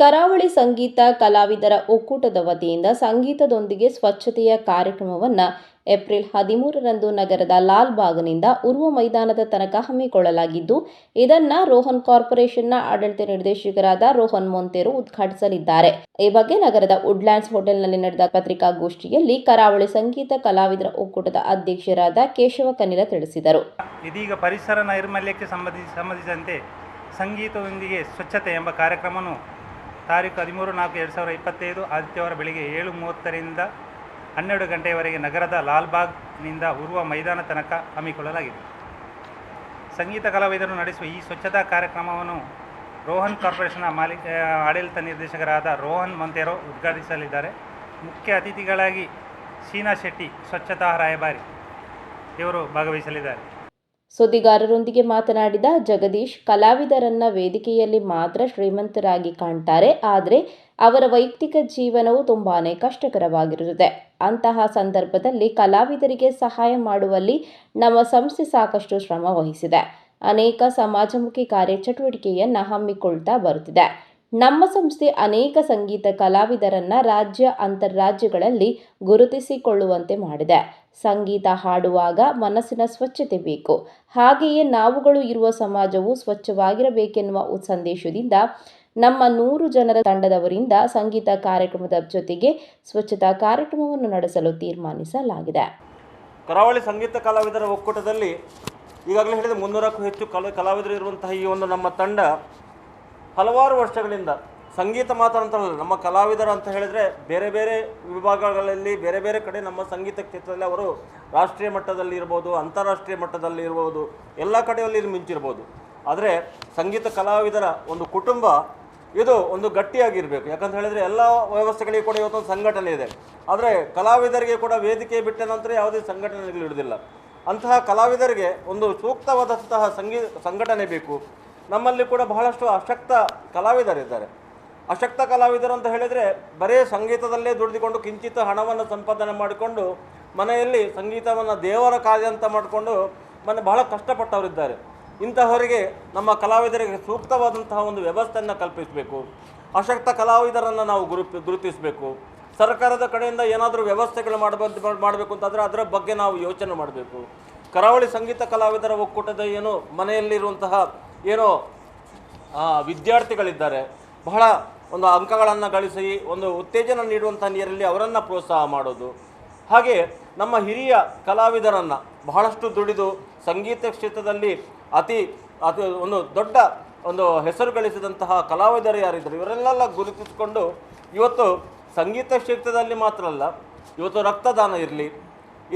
ಕರಾವಳಿ ಸಂಗೀತ ಕಲಾವಿದರ ಒಕ್ಕೂಟದ ವತಿಯಿಂದ ಸಂಗೀತದೊಂದಿಗೆ ಸ್ವಚ್ಛತೆಯ ಕಾರ್ಯಕ್ರಮವನ್ನು ಏಪ್ರಿಲ್ ಹದಿಮೂರರಂದು ನಗರದ ಲಾಲ್ ಬಾಗ್ನಿಂದ ಉರ್ವ ಮೈದಾನದ ತನಕ ಹಮ್ಮಿಕೊಳ್ಳಲಾಗಿದ್ದು, ಇದನ್ನ ರೋಹನ್ ಕಾರ್ಪೊರೇಷನ್ನ ಆಡಳಿತ ನಿರ್ದೇಶಕರಾದ ರೋಹನ್ ಮೊಂತೇರು ಉದ್ಘಾಟಿಸಲಿದ್ದಾರೆ. ಈ ಬಗ್ಗೆ ನಗರದ ವುಡ್ಲ್ಯಾಂಡ್ಸ್ ಹೋಟೆಲ್ನಲ್ಲಿ ನಡೆದ ಪತ್ರಿಕಾಗೋಷ್ಠಿಯಲ್ಲಿ ಕರಾವಳಿ ಸಂಗೀತ ಕಲಾವಿದರ ಒಕ್ಕೂಟದ ಅಧ್ಯಕ್ಷರಾದ ಕೇಶವ ಕನಿಲ ತಿಳಿಸಿದರು. ಇದೀಗ ಪರಿಸರ ನೈರ್ಮಲ್ಯಕ್ಕೆ ಸಂಬಂಧಿಸಿ ಸಂಬಂಧಿಸಿದಂತೆ ಸಂಗೀತದೊಂದಿಗೆ ಸ್ವಚ್ಛತೆ ಎಂಬ ಕಾರ್ಯಕ್ರಮವನ್ನು ತಾರೀಕು ಹದಿಮೂರು ನಾಲ್ಕು ಎರಡು ಸಾವಿರದ ಇಪ್ಪತ್ತೈದು, ಆದಿತ್ಯವಾರ ಬೆಳಿಗ್ಗೆ ಏಳು ಮೂವತ್ತರಿಂದ ಹನ್ನೆರಡು ಗಂಟೆಯವರೆಗೆ ನಗರದ ಲಾಲ್ಬಾಗ್ನಿಂದ ಉರುವ ಮೈದಾನ ತನಕ ಹಮ್ಮಿಕೊಳ್ಳಲಾಗಿದೆ. ಸಂಗೀತ ಕಲಾವಿದರು ನಡೆಸುವ ಈ ಸ್ವಚ್ಛತಾ ಕಾರ್ಯಕ್ರಮವನ್ನು ರೋಹನ್ ಕಾರ್ಪೊರೇಷನ್ನ ಮಾಲೀಕ ಆಡಳಿತ ನಿರ್ದೇಶಕರಾದ ರೋಹನ್ ಮಂತೆರೋ ಉದ್ಘಾಟಿಸಲಿದ್ದಾರೆ. ಮುಖ್ಯ ಅತಿಥಿಗಳಾಗಿ ಶೀನಾ ಶೆಟ್ಟಿ, ಸ್ವಚ್ಛತಾ ರಾಯಭಾರಿ, ಇವರು ಭಾಗವಹಿಸಲಿದ್ದಾರೆ. ಸುದ್ದಿಗಾರರೊಂದಿಗೆ ಮಾತನಾಡಿದ ಜಗದೀಶ್, ಕಲಾವಿದರನ್ನ ವೇದಿಕೆಯಲ್ಲಿ ಮಾತ್ರ ಶ್ರೀಮಂತರಾಗಿ ಕಾಣ್ತಾರೆ, ಆದರೆ ಅವರ ವೈಯಕ್ತಿಕ ಜೀವನವು ತುಂಬಾನೇ ಕಷ್ಟಕರವಾಗಿರುತ್ತದೆ. ಅಂತಹ ಸಂದರ್ಭದಲ್ಲಿ ಕಲಾವಿದರಿಗೆ ಸಹಾಯ ಮಾಡುವಲ್ಲಿ ನಮ್ಮ ಸಂಸ್ಥೆ ಸಾಕಷ್ಟು ಶ್ರಮ ವಹಿಸಿದೆ. ಅನೇಕ ಸಮಾಜಮುಖಿ ಕಾರ್ಯಚಟುವಟಿಕೆಯನ್ನು ಹಮ್ಮಿಕೊಳ್ತಾ ಬರುತ್ತಿದೆ. ನಮ್ಮ ಸಂಸ್ಥೆ ಅನೇಕ ಸಂಗೀತ ಕಲಾವಿದರನ್ನ ರಾಜ್ಯ ಅಂತಾರಾಜ್ಯಗಳಲ್ಲಿ ಗುರುತಿಸಿಕೊಳ್ಳುವಂತೆ ಮಾಡಿದೆ. ಸಂಗೀತ ಹಾಡುವಾಗ ಮನಸ್ಸಿನ ಸ್ವಚ್ಛತೆ ಬೇಕು. ಹಾಗೆಯೇ ನಾವುಗಳು ಇರುವ ಸಮಾಜವು ಸ್ವಚ್ಛವಾಗಿರಬೇಕೆನ್ನುವ ಸಂದೇಶದಿಂದ ನಮ್ಮ ನೂರು ಜನರ ತಂಡದವರಿಂದ ಸಂಗೀತ ಕಾರ್ಯಕ್ರಮದ ಜೊತೆಗೆ ಸ್ವಚ್ಛತಾ ಕಾರ್ಯಕ್ರಮವನ್ನು ನಡೆಸಲು ತೀರ್ಮಾನಿಸಲಾಗಿದೆ. ಕರಾವಳಿ ಸಂಗೀತ ಕಲಾವಿದರ ಒಕ್ಕೂಟದಲ್ಲಿ ಈಗಾಗಲೇ ಹೇಳಿದ ಮುನ್ನೂರಕ್ಕೂ ಹೆಚ್ಚು ಕಲ, ಕಲಾವಿದರು ಇರುವಂತಹ ಈ ಒಂದು ನಮ್ಮ ತಂಡ ಹಲವಾರು ವರ್ಷಗಳಿಂದ ಸಂಗೀತ ಮಾತ್ರ ಅಂತಲ್ಲ ನಮ್ಮ ಕಲಾವಿದರು ಅಂತ ಹೇಳಿದರೆ ಬೇರೆ ಬೇರೆ ವಿಭಾಗಗಳಲ್ಲಿ, ಬೇರೆ ಬೇರೆ ಕಡೆ ನಮ್ಮ ಸಂಗೀತ ಕ್ಷೇತ್ರದಲ್ಲಿ ಅವರು ರಾಷ್ಟ್ರೀಯ ಮಟ್ಟದಲ್ಲಿ ಇರ್ಬೋದು, ಅಂತಾರಾಷ್ಟ್ರೀಯ ಮಟ್ಟದಲ್ಲಿ ಇರ್ಬೋದು, ಎಲ್ಲ ಕಡೆಯಲ್ಲಿ ಮಿಂಚಿರ್ಬೋದು. ಆದರೆ ಸಂಗೀತ ಕಲಾವಿದರ ಒಂದು ಕುಟುಂಬ ಇದು ಒಂದು ಗಟ್ಟಿಯಾಗಿರಬೇಕು. ಯಾಕಂತ ಹೇಳಿದರೆ ಎಲ್ಲ ವ್ಯವಸ್ಥೆಗಳಿಗೆ ಕೂಡ ಇವತ್ತೊಂದು ಸಂಘಟನೆ ಇದೆ. ಆದರೆ ಕಲಾವಿದರಿಗೆ ಕೂಡ ವೇದಿಕೆ ಬಿಟ್ಟ ನಂತರ ಯಾವುದೇ ಸಂಘಟನೆಗಳು ಇಡುವುದಿಲ್ಲ ಅಂತಹ ಕಲಾವಿದರಿಗೆ ಒಂದು ಸೂಕ್ತವಾದಂತಹ ಸಂಗೀ, ಸಂಘಟನೆ ಬೇಕು. ನಮ್ಮಲ್ಲಿ ಕೂಡ ಬಹಳಷ್ಟು ಅಶಕ್ತ ಕಲಾವಿದರಿದ್ದಾರೆ. ಅಶಕ್ತ ಕಲಾವಿದರು ಅಂತ ಹೇಳಿದರೆ ಬರೀ ಸಂಗೀತದಲ್ಲೇ ದುಡಿದುಕೊಂಡು ಕಿಂಚಿತ ಹಣವನ್ನು ಸಂಪಾದನೆ ಮಾಡಿಕೊಂಡು ಮನೆಯಲ್ಲಿ ಸಂಗೀತವನ್ನು ದೇವರ ಕಾರ್ಯ ಅಂತ ಮಾಡಿಕೊಂಡು ಮನೆ ಬಹಳ ಕಷ್ಟಪಟ್ಟವರಿದ್ದಾರೆ. ಇಂತಹವರಿಗೆ ನಮ್ಮ ಕಲಾವಿದರಿಗೆ ಸೂಕ್ತವಾದಂತಹ ಒಂದು ವ್ಯವಸ್ಥೆಯನ್ನು ಕಲ್ಪಿಸಬೇಕು. ಅಶಕ್ತ ಕಲಾವಿದರನ್ನು ನಾವು ಗುರು ಗುರುತಿಸಬೇಕು. ಸರ್ಕಾರದ ಕಡೆಯಿಂದ ಏನಾದರೂ ವ್ಯವಸ್ಥೆಗಳು ಮಾಡಬೇಕು ಮಾಡಬೇಕು ಅಂತಂದರೆ ಅದರ ಬಗ್ಗೆ ನಾವು ಯೋಚನೆ ಮಾಡಬೇಕು. ಕರಾವಳಿ ಸಂಗೀತ ಕಲಾವಿದರ ಒಕ್ಕೂಟದ ಏನು ಮನೆಯಲ್ಲಿರುವಂತಹ ಏನೋ ವಿದ್ಯಾರ್ಥಿಗಳಿದ್ದಾರೆ. ಬಹಳ ಒಂದು ಅಂಕಗಳನ್ನು ಗಳಿಸಿ, ಒಂದು ಉತ್ತೇಜನ ನೀಡುವಂಥ ನೀರಲ್ಲಿ ಅವರನ್ನು ಪ್ರೋತ್ಸಾಹ ಮಾಡೋದು. ಹಾಗೆ ನಮ್ಮ ಹಿರಿಯ ಕಲಾವಿದರನ್ನು ಬಹಳಷ್ಟು ದುಡಿದು ಸಂಗೀತ ಕ್ಷೇತ್ರದಲ್ಲಿ ಅತಿ ಅತಿ ಒಂದು ದೊಡ್ಡ ಒಂದು ಹೆಸರು ಗಳಿಸಿದಂತಹ ಕಲಾವಿದರು ಯಾರಿದ್ದರು ಇವರೆಲ್ಲ ಗುರುತಿಸಿಕೊಂಡು ಇವತ್ತು ಸಂಗೀತ ಕ್ಷೇತ್ರದಲ್ಲಿ ಮಾತ್ರ ಅಲ್ಲ, ಇವತ್ತು ರಕ್ತದಾನ ಇರಲಿ,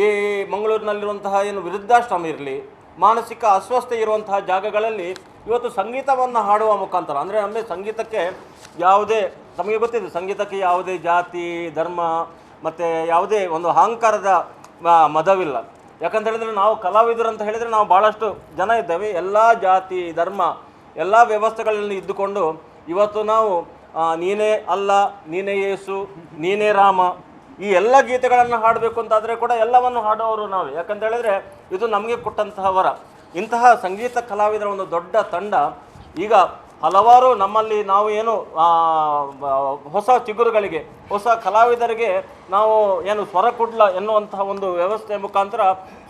ಈ ಮಂಗಳೂರಿನಲ್ಲಿರುವಂತಹ ಏನು ವೃದ್ಧಾಶ್ರಮ ಇರಲಿ ಮಾನಸಿಕ ಅಸ್ವಸ್ಥೆ ಇರುವಂತಹ ಜಾಗಗಳಲ್ಲಿ ಇವತ್ತು ಸಂಗೀತವನ್ನು ಹಾಡುವ ಮುಖಾಂತರ, ಅಂದರೆ ನಮಗೆ ಸಂಗೀತಕ್ಕೆ ಯಾವುದೇ, ನಮಗೆ ಗೊತ್ತಿದೆ ಸಂಗೀತಕ್ಕೆ ಯಾವುದೇ ಜಾತಿ, ಧರ್ಮ, ಮತ್ತು ಯಾವುದೇ ಒಂದು ಅಹಂಕಾರದ ಮದವಿಲ್ಲ. ಯಾಕಂತ ಹೇಳಿದರೆ ನಾವು ಕಲಾವಿದರು ಅಂತ ಹೇಳಿದರೆ ನಾವು ಭಾಳಷ್ಟು ಜನ ಇದ್ದೇವೆ. ಎಲ್ಲ ಜಾತಿ, ಧರ್ಮ, ಎಲ್ಲ ವ್ಯವಸ್ಥೆಗಳಲ್ಲಿ ಇದ್ದುಕೊಂಡು ಇವತ್ತು ನಾವು ನೀನೇ ಅಲ್ಲ, ನೀನೇ ಯೇಸು, ನೀನೇ ರಾಮ ಈ ಎಲ್ಲ ಗೀತೆಗಳನ್ನು ಹಾಡಬೇಕು ಅಂತಾದರೆ ಕೂಡ ಎಲ್ಲವನ್ನು ಹಾಡುವವರು ನಾವು. ಯಾಕಂತ ಹೇಳಿದ್ರೆ ಇದು ನಮಗೆ ಕೊಟ್ಟಂತಹ ವರ. ಇಂತಹ ಸಂಗೀತ ಕಲಾವಿದರ ಒಂದು ದೊಡ್ಡ ತಂಡ. ಈಗ ಹಲವಾರು ನಮ್ಮಲ್ಲಿ ನಾವು ಏನು ಹೊಸ ಚಿಗುರುಗಳಿಗೆ, ಹೊಸ ಕಲಾವಿದರಿಗೆ ನಾವು ಏನು ಸ್ವರ ಕುಡ್ಲ ಎನ್ನುವಂತಹ ಒಂದು ವ್ಯವಸ್ಥೆ ಮುಖಾಂತರ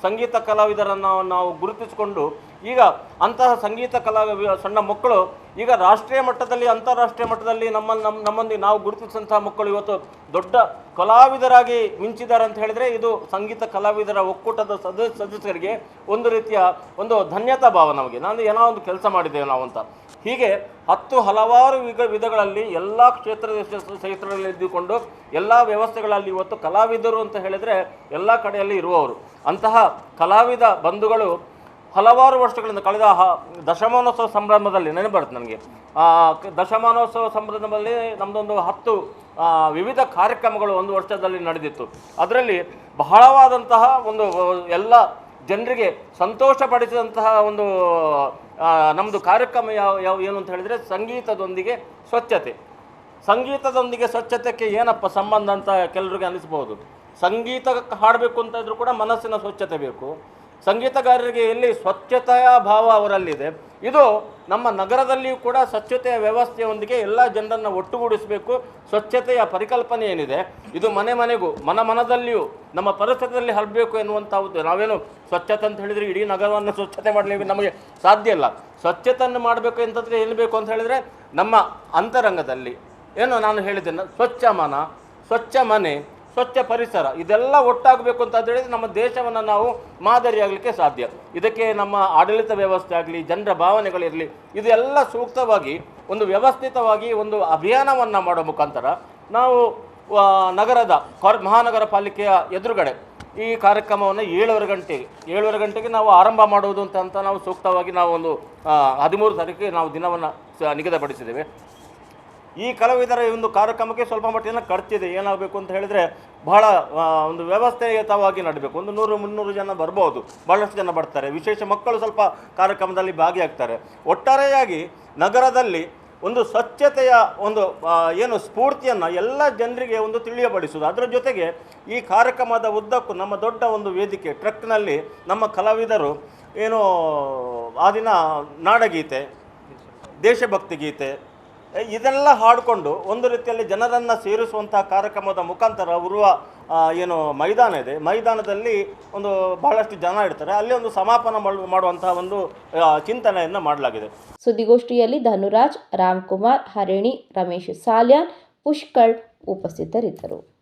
ಸಂಗೀತ ಕಲಾವಿದರನ್ನು ನಾವು ಗುರುತಿಸಿಕೊಂಡು ಈಗ ಅಂತಹ ಸಂಗೀತ ಕಲಾ ಸಣ್ಣ ಮಕ್ಕಳು, ಈಗ ರಾಷ್ಟ್ರೀಯ ಮಟ್ಟದಲ್ಲಿ, ಅಂತಾರಾಷ್ಟ್ರೀಯ ಮಟ್ಟದಲ್ಲಿ ನಮ್ಮ ನಮ್ಮ ನಮ್ಮಲ್ಲಿ ನಾವು ಗುರುತಿಸಿದಂತಹ ಮಕ್ಕಳು ಇವತ್ತು ದೊಡ್ಡ ಕಲಾವಿದರಾಗಿ ಮಿಂಚಿದ್ದಾರೆ ಅಂತ ಹೇಳಿದರೆ ಇದು ಸಂಗೀತ ಕಲಾವಿದರ ಒಕ್ಕೂಟದ ಸದಸ್ಯ, ಸದಸ್ಯರಿಗೆ ಒಂದು ರೀತಿಯ ಒಂದು ಧನ್ಯತಾ ಭಾವ ನಮಗೆ. ನಾನು ಏನೋ ಒಂದು ಕೆಲಸ ಮಾಡಿದ್ದೇವೆ ನಾವು ಅಂತ. ಹೀಗೆ ಹತ್ತು ಹಲವಾರು ವಿಧ ವಿಧಗಳಲ್ಲಿ ಎಲ್ಲ ಕ್ಷೇತ್ರದ ಕ್ಷೇತ್ರಗಳಲ್ಲಿ ಇದ್ದುಕೊಂಡು ಎಲ್ಲ ವ್ಯವಸ್ಥೆಗಳಲ್ಲಿ ಇವತ್ತು ಕಲಾವಿದರು ಅಂತ ಹೇಳಿದರೆ ಎಲ್ಲ ಕಡೆಯಲ್ಲಿ ಇರುವವರು. ಅಂತಹ ಕಲಾವಿದ ಬಂಧುಗಳು ಹಲವಾರು ವರ್ಷಗಳಿಂದ ಕಳೆದ ದಶಮಾನೋತ್ಸವ ಸಂಭ್ರಮದಲ್ಲಿ ನೆನಪಡುತ್ತೆ ನನಗೆ. ಆ, ಕ- ದಶಮಾನೋತ್ಸವ ಸಂಭ್ರಮದಲ್ಲಿ ನಮ್ಮದೊಂದು ಹತ್ತು ವಿವಿಧ ಕಾರ್ಯಕ್ರಮಗಳು ಒಂದು ವರ್ಷದಲ್ಲಿ ನಡೆದಿತ್ತು. ಅದರಲ್ಲಿ ಬಹಳವಾದಂತಹ ಒಂದು ಎಲ್ಲ ಜನರಿಗೆ ಸಂತೋಷಪಡಿಸಿದಂತಹ ಒಂದು ನಮ್ಮದು ಕಾರ್ಯಕ್ರಮ ಯಾವ ಯಾವ ಏನು ಅಂತ ಹೇಳಿದರೆ ಸಂಗೀತದೊಂದಿಗೆ ಸ್ವಚ್ಛತೆ. ಸಂಗೀತದೊಂದಿಗೆ ಸ್ವಚ್ಛತೆಗೆ ಏನಪ್ಪ ಸಂಬಂಧ ಅಂತ ಕೆಲವರಿಗೆ ಅನಿಸ್ಬೋದು ಸಂಗೀತ ಹಾಡಬೇಕು ಅಂತ ಇದ್ರೂ ಕೂಡ ಮನಸ್ಸಿನ ಸ್ವಚ್ಛತೆ ಬೇಕು. ಸಂಗೀತಗಾರರಿಗೆ ಎಲ್ಲಿ ಸ್ವಚ್ಛತೆಯ ಭಾವ ಅವರಲ್ಲಿದೆ. ಇದು ನಮ್ಮ ನಗರದಲ್ಲಿಯೂ ಕೂಡ ಸ್ವಚ್ಛತೆಯ ವ್ಯವಸ್ಥೆಯೊಂದಿಗೆ ಎಲ್ಲ ಜನರನ್ನು ಒಟ್ಟುಗೂಡಿಸಬೇಕು. ಸ್ವಚ್ಛತೆಯ ಪರಿಕಲ್ಪನೆ ಏನಿದೆ? ಇದು ಮನೆ ಮನೆಗೂ, ಮನ ಮನದಲ್ಲಿಯೂ, ನಮ್ಮ ಪರಿಸರದಲ್ಲಿ ಹರಬೇಕು ಎನ್ನುವಂಥ ನಾವೇನು ಸ್ವಚ್ಛತೆ ಅಂತ ಹೇಳಿದರೆ ಇಡೀ ನಗರವನ್ನು ಸ್ವಚ್ಛತೆ ಮಾಡಲಿಕ್ಕೆ ನಮಗೆ ಸಾಧ್ಯ ಇಲ್ಲ. ಸ್ವಚ್ಛತೆಯನ್ನು ಮಾಡಬೇಕು ಅಂತಂದರೆ ಏನು ಬೇಕು ಅಂತ ಹೇಳಿದರೆ ನಮ್ಮ ಅಂತರಂಗದಲ್ಲಿ. ಏನು ನಾನು ಹೇಳಿದ್ದೇನೆ? ಸ್ವಚ್ಛ ಮನ ಸ್ವಚ್ಛ ಮನೆ ಸ್ವಚ್ಛ ಪರಿಸರ, ಇದೆಲ್ಲ ಒಟ್ಟಾಗಬೇಕು ಅಂತ ಹೇಳಿದ್ರೆ ನಮ್ಮ ದೇಶವನ್ನು ನಾವು ಮಾದರಿಯಾಗಲಿಕ್ಕೆ ಸಾಧ್ಯ. ಇದಕ್ಕೆ ನಮ್ಮ ಆಡಳಿತ ವ್ಯವಸ್ಥೆ ಆಗಲಿ, ಜನರ ಭಾವನೆಗಳಿರಲಿ ಇದೆಲ್ಲ ಸೂಕ್ತವಾಗಿ ಒಂದು ವ್ಯವಸ್ಥಿತವಾಗಿ ಒಂದು ಅಭಿಯಾನವನ್ನು ಮಾಡೋ ಮುಖಾಂತರ ನಾವು ನಗರದ ಕಾರ್, ಮಹಾನಗರ ಪಾಲಿಕೆಯ ಎದುರುಗಡೆ ಈ ಕಾರ್ಯಕ್ರಮವನ್ನು ಏಳುವರೆ ಗಂಟೆಗೆ ಏಳುವರೆ ಗಂಟೆಗೆ ನಾವು ಆರಂಭ ಮಾಡುವುದು ಅಂತ ಅಂತ ನಾವು ಸೂಕ್ತವಾಗಿ ನಾವು ಒಂದು ಹದಿಮೂರು ತಾರೀಕಿಗೆ ನಾವು ದಿನವನ್ನು ನಿಗದಿಪಡಿಸಿದ್ದೇವೆ. ಈ ಕಲಾವಿದರ ಒಂದು ಕಾರ್ಯಕ್ರಮಕ್ಕೆ ಸ್ವಲ್ಪ ಮಟ್ಟಿನ ಖರ್ಚಿದೆ. ಏನಾಗಬೇಕು ಅಂತ ಹೇಳಿದರೆ ಬಹಳ ಒಂದು ವ್ಯವಸ್ಥೆಯುತವಾಗಿ ನಡಬೇಕು. ಒಂದು ನೂರು, ಮುನ್ನೂರು ಜನ ಬರ್ಬೋದು. ಬಹಳಷ್ಟು ಜನ ಬರ್ತಾರೆ. ವಿಶೇಷ ಮಕ್ಕಳು ಸ್ವಲ್ಪ ಕಾರ್ಯಕ್ರಮದಲ್ಲಿ ಭಾಗಿಯಾಗ್ತಾರೆ. ಒಟ್ಟಾರೆಯಾಗಿ ನಗರದಲ್ಲಿ ಒಂದು ಸ್ವಚ್ಛತೆಯ ಒಂದು ಏನು ಸ್ಫೂರ್ತಿಯನ್ನು ಎಲ್ಲ ಜನರಿಗೆ ಒಂದು ತಿಳಿಯಪಡಿಸುವುದು. ಅದರ ಜೊತೆಗೆ ಈ ಕಾರ್ಯಕ್ರಮದ ಉದ್ದಕ್ಕೂ ನಮ್ಮ ದೊಡ್ಡ ಒಂದು ವೇದಿಕೆ, ಟ್ರಕ್ನಲ್ಲಿ ನಮ್ಮ ಕಲಾವಿದರು ಏನು, ಆ ದಿನ ನಾಡಗೀತೆ, ದೇಶಭಕ್ತಿ ಗೀತೆ ಇದೆಲ್ಲ ಹಾಡಿಕೊಂಡು ಒಂದು ರೀತಿಯಲ್ಲಿ ಜನರನ್ನು ಸೇರಿಸುವಂತಹ ಕಾರ್ಯಕ್ರಮದ ಮುಖಾಂತರ ಉರುವ ಏನು ಮೈದಾನ ಇದೆ. ಮೈದಾನದಲ್ಲಿ ಒಂದು ಬಹಳಷ್ಟು ಜನ ಇರ್ತಾರೆ. ಅಲ್ಲಿ ಒಂದು ಸಮಾಪನ ಮಾಡು- ಮಾಡುವಂತಹ ಒಂದು ಚಿಂತನೆಯನ್ನು ಮಾಡಲಾಗಿದೆ. ಸುದ್ದಿಗೋಷ್ಠಿಯಲ್ಲಿ ಧನುರಾಜ್, ರಾಮ್ಕುಮಾರ್, ಹರಿಣಿ, ರಮೇಶ್ ಸಾಲ್ಯಾನ್, ಪುಷ್ಕಳ್ ಉಪಸ್ಥಿತರಿದ್ದರು.